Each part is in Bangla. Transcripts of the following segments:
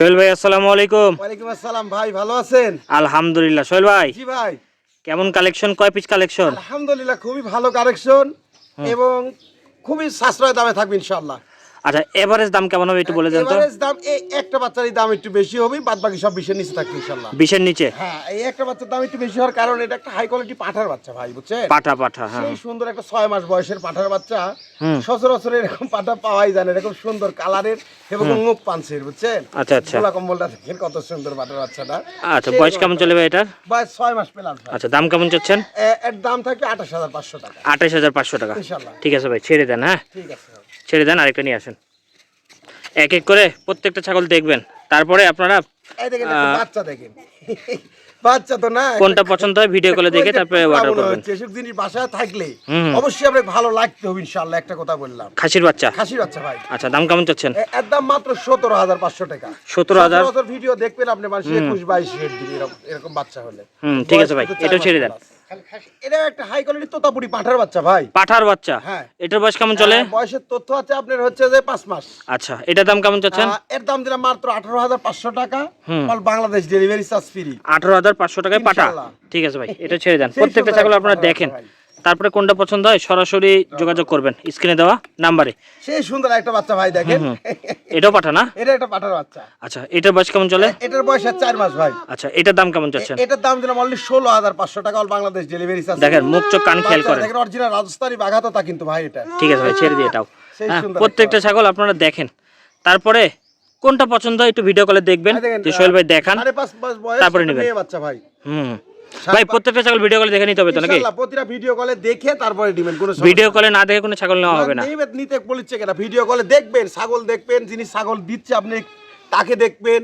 সোহেল ভাই আসসালামু আলাইকুম। ওয়ালাইকুম আসসালাম ভাই ভালো আছেন? আলহামদুলিল্লাহ। সোহেল ভাই জি ভাই। কেমন কালেকশন? কয় পিস কালেকশন? আলহামদুলিল্লাহ খুবই ভালো কালেকশন এবং খুবই সাশ্রয় দামে থাকবে ইনশাআল্লাহ। আচ্ছা এভারেজ দাম কেমন হবে একটু বলে দেন তো? এভারেজ দাম এই একটা বাচ্চারই দাম একটু বেশি হবে বাদ বাকি সব বিশের নিচে থাকবে ইনশাআল্লাহ। বিশের নিচে? হ্যাঁ এই একটা বাচ্চার দাম একটু বেশি হওয়ার কারণ এটা একটা হাই কোয়ালিটি পাঠার বাচ্চা ভাই বুঝছেন? পাঠা পাঠা হ্যাঁ। সেই সুন্দর একটা ছয় মাস বয়সের পাঠার বাচ্চা। সচরাচর এরকম পাঠা পাওয়াই যায় না এরকম সুন্দর কালারের এবং মুখ পাঞ্চের বুঝছেন? আচ্ছা, আচ্ছা। গোলা কম্বলটা দেখেন কত সুন্দর পাঠার বাচ্চাটা। আচ্ছা বয়স কেমন চলে ভাই এটার? বয়স ছয় মাস পেলাম আচ্ছা দাম কেমন চাচ্ছেন? এর দাম থাকবে আঠাশ হাজার পাঁচশো টাকা। আঠাশ হাজার পাঁচশো টাকা। ইনশাল্লাহ ঠিক আছে ভাই ছেড়ে দেন হ্যাঁ? ঠিক আছে। ছেড়ে দেন আরেকটা নিয়ে আসেন। এক এক করে প্রত্যেকটা ছাগল দেখবেন। তারপরে আপনারা এই দেখেন একটা বাচ্চা দেখেন। বাচ্চা তো না কোনটা পছন্দ হয় ভিডিও কলে দেখে তারপরে অর্ডার করবেন। এসব জিনিস বাসায় থাকলে অবশ্যই আপনাকে ভালো লাগতে হবে ইনশাল্লাহ একটা কথা বললাম। খাসির বাচ্চা? বাচ্চা ভাই। আচ্ছা দাম কেমন চাচ্ছেন? এর দাম মাত্র টাকা। 17,000 সচরাচর ভিডিও দেখবেন আপনি মানুষ দিবে এরকম- বাচ্চা হলে। হুম ঠিক আছে ভাই এটাও ছেড়ে দেন। এটা একটা হাই কোয়ালিটি তোতাপুরি পাঠার বাচ্চা ভাই। পাঠার বাচ্চা? হ্যাঁ। এটার বয়স কেমন চলে? বয়সের তথ্য আছে আপনার হচ্ছে যে পাঁচ মাস। আচ্ছা এটার দাম কেমন চাচ্ছেন? এর দাম দিলাম মাত্র আঠারো হাজার পাঁচশো টাকা। বাংলাদেশ ডেলিভারি চার্জ ফ্রি আঠারো হাজার পাঁচশো টাকায় পাঠা। ঠিক আছে ভাই এটা ছেড়ে দেন। সেই প্রত্যেকটা ছাগল আপনারা দেখেন। তারপরে কোনটা পছন্দ হয় সরাসরি যোগাযোগ করবেন স্ক্রিনে দেওয়া নাম্বারে। সেই সুন্দর একটা বাচ্চা ভাই দেখেন। এটাও পাঠা না? এটা একটা পাঠার বাচ্চা। আচ্ছা এটার বয়স কেমন চলে? এটার বয়স আর চার মাস ভাই। আচ্ছা এটার দাম কেমন চাচ্ছেন? এটার দাম দিলাম অনলি ষোলো হাজার পাঁচশো টাকা অল বাংলাদেশ ডেলিভারি চার্জ দেখেন মুখ চোখ কান খেয়াল করেন। দেখেন অরিজিনাল রাজস্থানী বাঘাততা কিন্তু ভাই এটা। ঠিক আছে ভাই ছেড়ে দিয়ে এটাও। হ্যাঁ, প্রত্যেকটা ছাগল আপনারা দেখেন। তারপরে কোনটা পছন্দ হয় একটু ভিডিও কলে দেখবেন। দেখেন, যে সোহেল ভাই দেখান। তারপরে নেবেন। বাচ্চা ভাই। হুম। ভাই প্রত্যেকটা ছাগল ভিডিও কলে দেখে নিতে হবে তো নাকি? প্রতিটা ভিডিও কলে দেখে তারপরে দিবেন কোনো ভিডিও কলে না দেখে কোনো ছাগল নেওয়া হবে না। নিতে বলেছে কেন ভিডিও কলে দেখবেন ছাগল দেখবেন যিনি ছাগল দিচ্ছে আপনি তাকে দেখবেন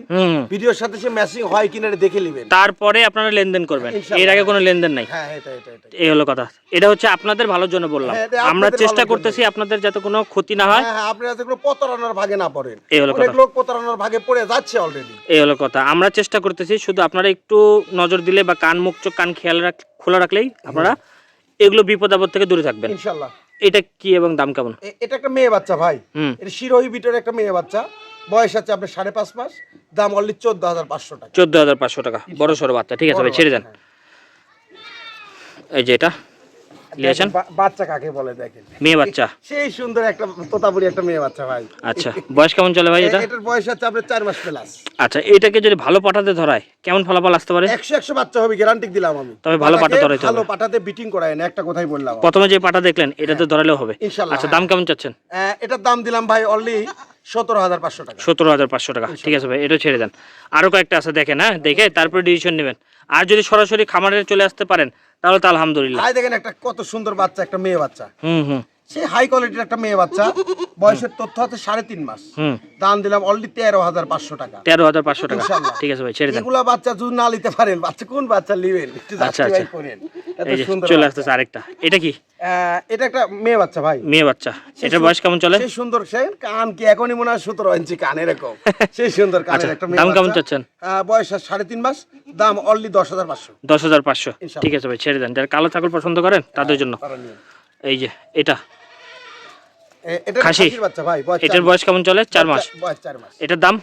ভিডিওর সাথে সে ম্যাচিং হয় কিনা দেখে নেবেন। তারপরে আপনারা লেনদেন করবেন। এর আগে কোনো লেনদেন নাই। হ্যাঁ এটা এটা এই হলো কথা। এটা হচ্ছে আপনাদের ভালোর জন্য বললাম। হ্যাঁ, আমরা চেষ্টা করতেছি আপনাদের যাতে কোনো ক্ষতি না হয়। হ্যাঁ হ্যাঁ আপনারা যেগুলো প্রতারণার ভাগে না পড়েন। এই হলো অনেক কথা। লোক প্রতারণার ভাগে পড়ে যাচ্ছে অলরেডি এই হলো কথা। আমরা চেষ্টা করতেছি শুধু আপনারা একটু নজর দিলে বা কান মুখ চোখ কান খেয়াল রাখ খোলা রাখলেই আপনারা এগুলো বিপদ আপদ থেকে দূরে থাকবেন। ইনশাল্লাহ। এটা কি এবং দাম কেমন? এটা একটা মেয়ে বাচ্চা ভাই। এটা শিরোহী বিটের একটা মেয়ে বাচ্চা। বয়স আছে আপনার সাড়ে পাঁচ মাস দাম অনলি চোদ্দ হাজার পাঁচশো টাকা। চোদ্দ হাজার পাঁচশো টাকা বড় সড়ো বাচ্চা ঠিক আছে ভাই ছেড়ে দেন। হ্যাঁ। এই যে এটা নিয়েছেন বাচ্চা কাকে বলে দেখেন। মেয়ে বাচ্চা। সেই সুন্দর একটা তোতাপুরি একটা মেয়ে বাচ্চা ভাই। আচ্ছা বয়স কেমন চলে ভাই এটা? এটার বয়স আছে আপনার চার মাস প্লাস আচ্ছা এটাকে যদি ভালো পাঠাতে ধরায় কেমন ফলাফল আসতে পারে? একশো একশো বাচ্চা হবে গ্যারান্টি দিলাম আমি। তবে ভালো পাঠা হবে। ভালো পাঠাতে বিটিং করায় না একটা কথাই বললাম। প্রথমে যে পাটা দেখলেন এটাতে ধরালেও হবে। আচ্ছা হ্যাঁ। দাম কেমন চাচ্ছেন? এটার দাম দিলাম ভাই অনলি সতেরো হাজার পাঁচশো টাকা। সতেরো হাজার পাঁচশো টাকা। ঠিক আছে ভাই এটা ছেড়ে দেন। আরও কয়েকটা আছে দেখেন হ্যাঁ দেখে তারপরে ডিসিশন নেবেন। আর যদি সরাসরি খামারে চলে আসতে পারেন তাহলে তো আলহামদুলিল্লাহ। দেখেন একটা কত সুন্দর বাচ্চা একটা মেয়ে বাচ্চা। হম হুম। সে হাই কোয়ালিটির একটা মেয়ে বাচ্চা। বয়সের তথ্য আছে সাড়ে তিন মাস। দাম দিলাম অনলি তেরো হাজার পাঁচশো টাকা। তেরো হাজার পাঁচশো টাকা। ঠিক আছে ভাই ছেড়ে দেন। এগুলা বাচ্চা যদি না নিতে পারেন বাচ্চা কোন বাচ্চা নিবেন? আচ্ছা, আচ্ছা। এই যে চলে আসতেছে আরেকটা। এটা কি? এটা একটা মেয়ে বাচ্চা ভাই। মেয়ে বাচ্চা। এটার বয়স কেমন চলে? সেই সুন্দর সে কান কি এখনই মনে হয় সতেরো ইঞ্চি কান এরকম। সেই সুন্দর আচ্ছা, কানের একটা মেয়ে দাম কেমন চাচ্ছেন? বয়স সাড়ে তিন মাস। দাম অনলি দশ হাজার পাঁচশো। দশ হাজার পাঁচশো। ঠিক আছে ভাই ছেড়ে দেন। যারা কালো ছাগল পছন্দ করেন তাদের জন্য। এই যে এটা। এটা খাসি। বাচ্চা ভাই এটার বয়স কেমন চলে? চার মাস। বয়স চার মাস। এটার দাম?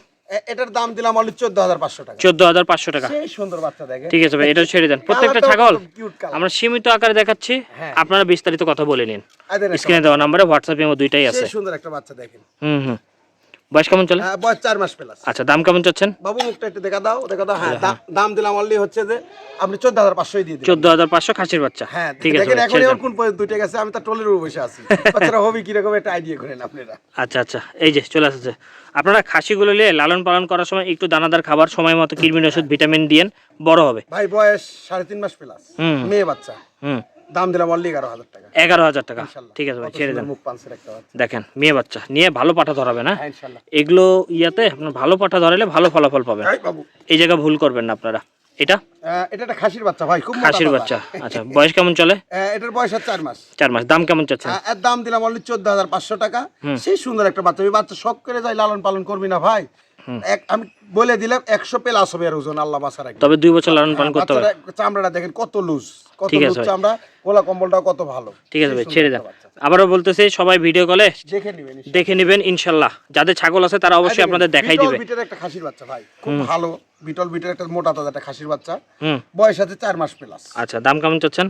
এটার দাম দিলাম অনলি চোদ্দ হাজার পাঁচশো টাকা। চোদ্দ হাজার পাঁচশো টাকা। সুন্দর বাচ্চা দেখে ঠিক আছে ভাই এটা ছেড়ে দেন। প্রত্যেকটা ছাগল। আমরা সীমিত আকারে দেখাচ্ছি। হ্যাঁ। আপনারা বিস্তারিত কথা বলে নিন। স্ক্রিনে দেওয়া নাম্বারে হোয়াটসঅ্যাপ ইমো দুইটাই আছে। সুন্দর একটা বাচ্চা দেখেন। হুম হুম। বয়স কেমন চলে? হ্যাঁ, বয়স চার মাস প্লাস আচ্ছা দাম কেমন চাচ্ছেন? বাবু মুখটা একটু দেখা দাও দেখা দাও। হ্যাঁ দাম- দাম দিলাম অনলি হচ্ছে যে আপনি চোদ্দ হাজার পাঁচশোই দিয়ে চোদ্দ হাজার পাঁচশো খাসির বাচ্চা। হ্যাঁ ঠিক আছে এখন দেন। কোন পর্যন্ত দুইটা গেছে আমি তো টোলের উপর বসে আছি। বাচ্চারা হবে কীরকম একটা আইডিয়া করেন আপনারা। আচ্ছা আচ্ছা এই যে চলে আসছে। আপনারা খাসিগুলো নিয়ে লালন পালন করার সময় একটু দানাদার খাবার সময় মতো কৃমির ওষুধ ভিটামিন দিয়েন বড় হবে। ভাই বয়স সাড়ে তিন মাস প্লাস হুম। মেয়ে বাচ্চা। হুম। দাম দিলাম অনলি এগারো হাজার টাকা। এগারো হাজার টাকা। ঠিক আছে ভাই ছেড়ে দেন। দেখেন মেয়ে বাচ্চা নিয়ে ভালো পাঠা ধরাবে না? হ্যাঁ এগুলো ইয়াতে আপনার ভালো পাঠা ধরালে ভালো ফলাফল পাবেন এই জায়গা ভুল করবেন না আপনারা। এটা? এটা একটা খাসির বাচ্চা ভাই খুব খাসির বাচ্চা। আচ্ছা বয়স কেমন চলে? এটার বয়স চার মাস। চার মাস। দাম কেমন চাচ্ছেন? এর দাম দিলাম অনলি চোদ্দ হাজার পাঁচশো টাকা। সেই সুন্দর একটা বাচ্চা। ওই বাচ্চা শখ করে যায় লালন পালন করবি না ভাই। এক আমি বলে দিলাম একশো প্লাস হবে এর ওজন আল্লাহ বাসার তবে দুই বছর লালন পালন করতে হবে। চামড়াটা দেখেন কত লুজ কত ঠিক আছে লুজ চামড়া গোলা কম্বলটা কত ভালো। ঠিক আছে ভাই ছেড়ে দেন। আবারও বলতেছি সবাই ভিডিও কলে দেখে নিবেন দেখে নেবেন ইনশাল্লাহ। যাদের ছাগল আছে তারা অবশ্যই আপনাদের দেখাই দিবে। একটা খাসির বাচ্চা ভাই খুব ভালো। বিটল বিটের একটা মোটা তাজা একটা খাসির বাচ্চা। বয়স আছে চার মাস প্লাস আচ্ছা দাম কেমন চাচ্ছেন?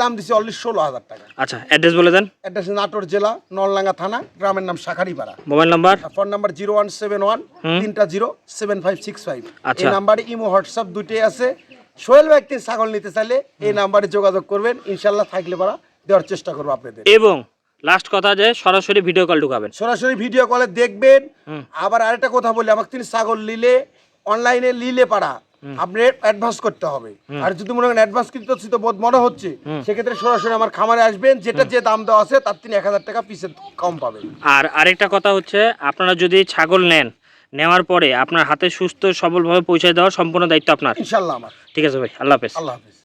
দাম দিছে অলরেডি ষোলো হাজার টাকা। আচ্ছা অ্যাড্রেস বলে দেন। হচ্ছে নাটোর জেলা নলডাঙ্গা থানা গ্রামের নাম Shakharipara. Mobile number? Phone number zero one seven one তিনটা zero seven five six five আচ্ছা। এই নাম্বারে ইমো হোয়াটসঅ্যাপ দুটোই আছে। সোহেল ব্যক্তি ছাগল নিতে চাইলে এই নাম্বারে যোগাযোগ করবেন। ইনশাল্লাহ থাকলে পারা দেওয়ার চেষ্টা করব আপনাদের। এবং লাস্ট কথা যে সরাসরি ভিডিও কল ঢুকাবেন। সরাসরি ভিডিও কলে দেখবেন। আবার আরেকটা কথা বলি আমাকে তিনি ছাগল নিলে অনলাইনে লিলে পারা আপনি অ্যাডভান্স করতে হবে। আর যদি মনে করেন অ্যাডভান্স বোধ মনে হচ্ছে সেক্ষেত্রে সরাসরি আমার খামারে আসবেন যেটা যে দাম দেওয়া আছে তার তিনি এক হাজার টাকা পিসে কম পাবেন। আর আরেকটা কথা হচ্ছে আপনারা যদি ছাগল নেন নেওয়ার পরে আপনার হাতে সুস্থ সবলভাবে পৌঁছে দেওয়ার সম্পূর্ণ দায়িত্ব আপনার। ইনশাল্লাহ আমার। ঠিক আছে ভাই আল্লাহ হাফেজ। আল্লাহ হাফিজ।